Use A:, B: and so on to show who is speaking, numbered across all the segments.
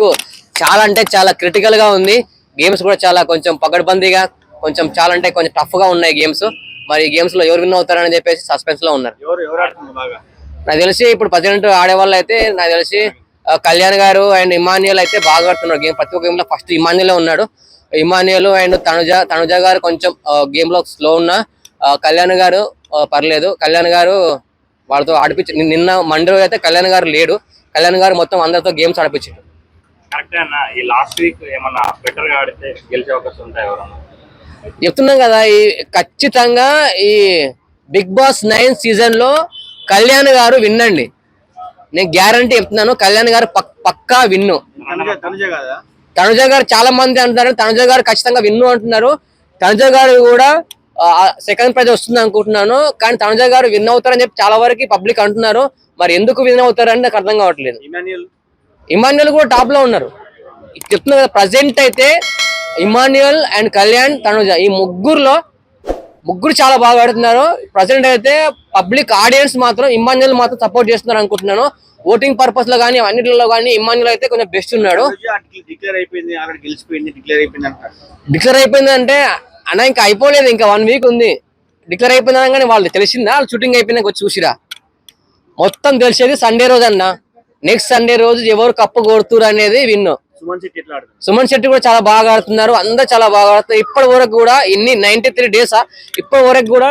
A: Week చాలా అంటే చాలా క్రిటికల్గా ఉంది. గేమ్స్ కూడా చాలా కొంచెం పగడ్బందీగా కొంచెం చాలా అంటే కొంచెం టఫ్గా ఉన్నాయి గేమ్స్ మరి ఈ గేమ్స్లో ఎవరు విన్ అవుతారని చెప్పేసి సస్పెన్స్లో ఉన్నారు. నాకు తెలిసి ఇప్పుడు ప్రజెంట్ ఆడే వాళ్ళు అయితే నాకు తెలిసి కళ్యాణ్ గారు అండ్ ఇమాన్యుయల్ అయితే బాగా ఆడుతున్నారు గేమ్ ప్రతి ఒక్క గేమ్లో ఫస్ట్ ఇమాన్యుయల్ ఉన్నాడు. ఇమాన్యుయల్ అండ్ తనుజ తనుజ గారు కొంచెం గేమ్లో స్లో ఉన్నా. కళ్యాణ్ గారు పర్లేదు. కళ్యాణ్ గారు వాళ్ళతో ఆడిపించి నిన్న- మండే అయితే కళ్యాణ్ గారు లేడు. కళ్యాణ్ గారు మొత్తం అందరితో గేమ్స్ ఆడిపించారు
B: కరెక్టే అన్న. ఈ లాస్ట్ వీక్ ఏమన్నా బెటర్గా ఆడితే గెలిచే అవకాశం ఉంటాయి ఎవరన్నా?
A: చెప్తున్నాం కదా ఈ ఖచ్చితంగా ఈ బిగ్ బాస్ నైన్ సీజన్లో కళ్యాణ్ గారు విన్నండి. నేను గ్యారంటీ చెప్తున్నాను కళ్యాణ్ గారు పక్- పక్కా విన్ను.
B: తనుజ కదా?
A: తనుజ గారు చాలా మంది అంటున్నారు తనుజ గారు ఖచ్చితంగా విన్ను అంటున్నారు. తనుజ గారు కూడా సెకండ్ ప్రైజ్ వస్తుంది అనుకుంటున్నాను కానీ తనుజ గారు విన్ అవుతారని చెప్పి చాలా వరకు పబ్లిక్ అంటున్నారు. మరి ఎందుకు విన్ అవుతారని నాకు అర్థం కావట్లేదు.
B: ఇమాన్యుయల్
A: కూడా టాప్లో ఉన్నారు. చెప్తున్నా కదా ప్రజెంట్ అయితే ఇమాన్యుయల్ అండ్ కళ్యాణ్ తనుజ ఈ ముగ్గురులో ముగ్గురు చాలా బాగా ఆడుతున్నారు. ప్రజెంట్ అయితే పబ్లిక్ ఆడియన్స్ మాత్రం ఇమాన్యుయల్ మాత్రం సపోర్ట్ చేస్తున్నారు అనుకుంటున్నాను. ఓటింగ్ పర్పస్లో కానీ అన్నిటిలో కానీ ఇమాన్యుయల్ అయితే కొంచెం బెస్ట్ ఉన్నాడు.
B: డిక్లేర్ అయిపోయింది
A: అంటే అన్న ఇంకా అయిపోలేదు ఇంకా వన్ వీక్ ఉంది. డిక్లేర్ అయిపోయింది అనగానే వాళ్ళు తెలిసిందా? వాళ్ళు షూటింగ్ అయిపోయినాక వచ్చి చూసిరా? మొత్తం తెలిసేది సండే రోజు అన్న. నెక్స్ట్ సండే రోజు ఎవరు కప్పు కొడుతురు అనేది విన్ను.
B: సుమన్ శెట్టి
A: కూడా చాలా బాగా ఆడుతున్నారు. అందరు చాలా బాగా ఆడుతున్నారు. ఇప్పటి వరకు కూడా ఇన్ని నైన్టీ త్రీ డేస్ ఇప్పటి వరకు కూడా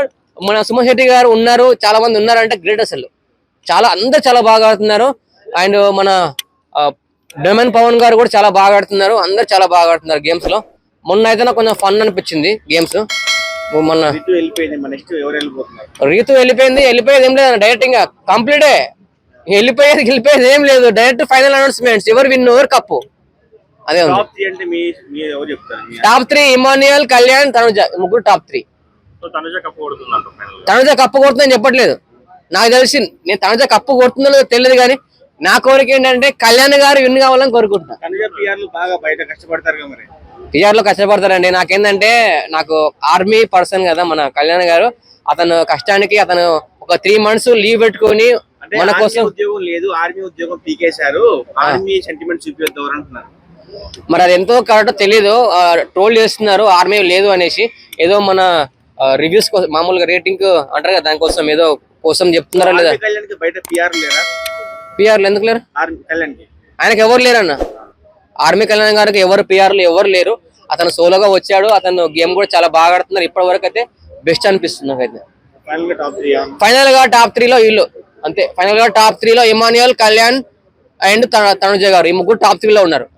A: మన సుమన్ శెట్టి గారు ఉన్నారు చాలా మంది ఉన్నారు అంటే గ్రేట్ అసలు. చాలా అందరు చాలా బాగా ఆడుతున్నారు. అండ్ మన డెమన్ పవన్ గారు కూడా చాలా బాగా ఆడుతున్నారు. అందరు చాలా బాగా ఆడుతున్నారు గేమ్స్లో. మొన్న అయితే కొంచెం ఫన్ అనిపించింది గేమ్స్ మొన్న
B: రీతు వెళ్ళిపోయింది
A: వెళ్ళిపోయేది ఏం లేదు డైరెక్ట్ ఇంకా కంప్లీటే వెళ్ళిపోయేది వెళ్ళిపోయేది ఏం లేదు. డైరెక్ట్ ఫైనల్ అనౌన్స్మెంట్స్ ఎవరు విన్ ఎవరు కప్పు అదే
B: top three
A: Emmanuel Kalyan Tanuja ముగ్గురు టాప్ త్రీ
B: తనుజ కప్పు
A: కొడుతుందని చెప్పట్లేదు. నాకు తెలిసి నేను తనుజ కప్పు కొడుతుందో లేదో తెలియదు కానీ నా కోరిక ఏంటంటే కళ్యాణ్ గారు విన్ కావాలని కోరుకుంటున్నా.
B: తనుజ పిఆర్లు బాగా బయట కష్టపడతారు కదా మరి.
A: టీఆర్లో కష్టపడతారండి. నాకేంటంటే నాకు ఆర్మీ పర్సన్ కదా మన కళ్యాణ్ గారు. అతను కష్టానికి అతను ఒక త్రీ మంత్స్ లీవ్ పెట్టుకొని మన కోసం
B: ఉద్యోగం లేదు ఆర్మీ ఉద్యోగం పీకేశారు. ఆర్మీ సెంటిమెంట్ అంటున్నారు
A: మరి అది ఎంతో కరెక్ట్ తెలీదు. ట్రోల్ చేస్తున్నారు ఆర్మీ లేదు అనేసి ఏదో మన రివ్యూస్ కోసం మామూలుగా రేటింగ్ అంటారు కదా దానికోసం ఏదో కోసం చెప్తున్నారా లేదా?
B: బయట పిఆర్ లేరా?
A: పిఆర్లు ఎందుకు లేరు? ఆయనకి ఎవరు లేరన్న? ఆర్మీ కళ్యాణ్ గారికి ఎవరు పిఆర్లు ఎవరు లేరు. అతను సోలోగా వచ్చాడు అతను గేమ్ కూడా చాలా బాగా ఆడుతున్నారు ఇప్పటి వరకు అయితే బెస్ట్ అనిపిస్తుంది నాకైతే.
B: ఫైనల్గా టాప్
A: త్రీలో వీళ్ళు. అంతే. ఫైనల్గా టాప్ త్రీలో ఇమాన్యుయల్ కళ్యాణ్ అండ్ తనుజ గారు. ఈ ముగ్గురు టాప్ త్రీలో ఉన్నారు.